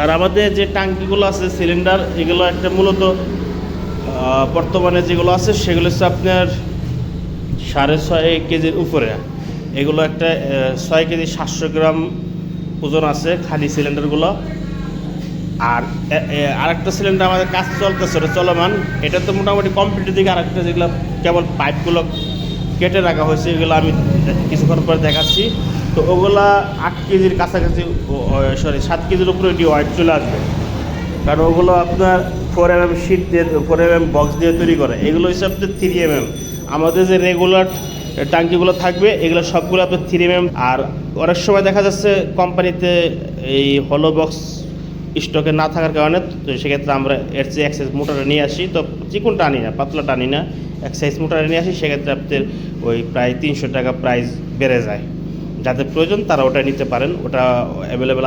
আর আমাদের যে ট্যাঙ্কিগুলো আছে সিলিন্ডার এগুলো একটা মূলত বর্তমানে যেগুলো আছে, সেগুলো হচ্ছে আপনার সাড়ে ছয় কেজির উপরে। এগুলো একটা ছয় কেজি সাতশো গ্রাম ওজন আছে খালি সিলিন্ডারগুলো আর আরেকটা সিলিন্ডার আমাদের কাজ চলতেছে, ওটা চলমান। এটা তো মোটামুটি কমপ্লিটের দিকে আরেকটা যেগুলো, কেবল পাইপগুলো কেটে রাখা হয়েছে, এগুলো আমি কিছুক্ষণ পরে দেখাচ্ছি। তো ওগুলা আট কেজির কাছাকাছি সরি সাত কেজির উপরে এটি ওয়াইট চলে আসবে। কারণ ওগুলো আপনার ফোর এম এম শিট দিয়ে ফোর এম এম বক্স দিয়ে তৈরি করে। এগুলো হচ্ছে আপনার থ্রি এম এম আমাদের যে রেগুলার টাঙ্কিগুলো থাকবে, এগুলো সবগুলো আপনার থ্রি এম এম আর অনেক সময় দেখা যাচ্ছে কোম্পানিতে এই হলো বক্স স্টকে না থাকার কারণে তো সেক্ষেত্রে আমরা এর চেয়ে এক্সাইজ মোটরটা নিয়ে আসি। তো যে কোনটা আনি না পাতলাটা আনি না এক্সাইজ মোটরটা নিয়ে আসি, সেক্ষেত্রে আপনাদের ওই প্রায় তিনশো টাকা প্রাইস বেড়ে যায়। যাদের প্রয়োজন তারা ওটা নিতে পারেন, ওটা অ্যাভেলেবেল